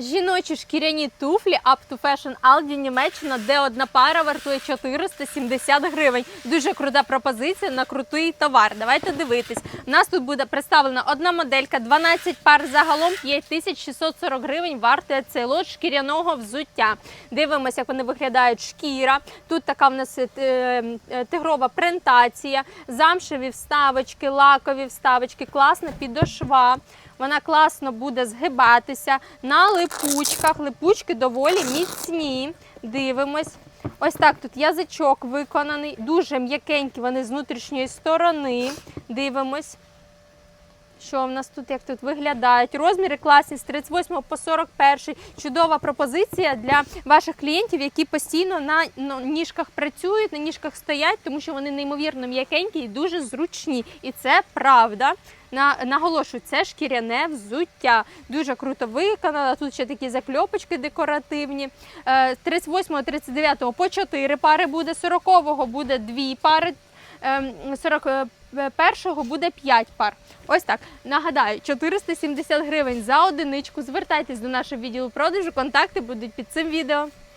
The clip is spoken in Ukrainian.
Жіночі шкіряні туфлі Up to Fashion Aldi Німеччина, де одна пара вартує 470 гривень. Дуже крута пропозиція на крутий товар. Давайте дивитись. У нас тут буде представлена одна моделька, 12 пар загалом 5640 гривень вартує цей лот шкіряного взуття. Дивимося, як вони виглядають шкіра. Тут така в нас е, е, тигрова принтація, замшеві вставочки, лакові вставочки, класна підошва. Вона класно буде згибатися на липучках. Липучки доволі міцні. Дивимось. Ось так тут язичок виконаний, дуже м'якенькі вони з внутрішньої сторони. Дивимось. Що в нас тут, як тут виглядають? Розміри класні з 38 по 41. Чудова пропозиція для ваших клієнтів, які постійно на ну, ніжках працюють, на ніжках стоять, тому що вони неймовірно м'якенькі і дуже зручні. І це правда. На, наголошую, це шкіряне взуття. Дуже круто виконано. Тут ще такі закльопочки декоративні. Е, 38 39 по 4 пари буде, 40 буде 2 пари. Ем, 41-го буде 5 пар. Ось так. Нагадаю, 470 гривень за одиничку. Звертайтесь до нашого відділу продажу. Контакти будуть під цим відео.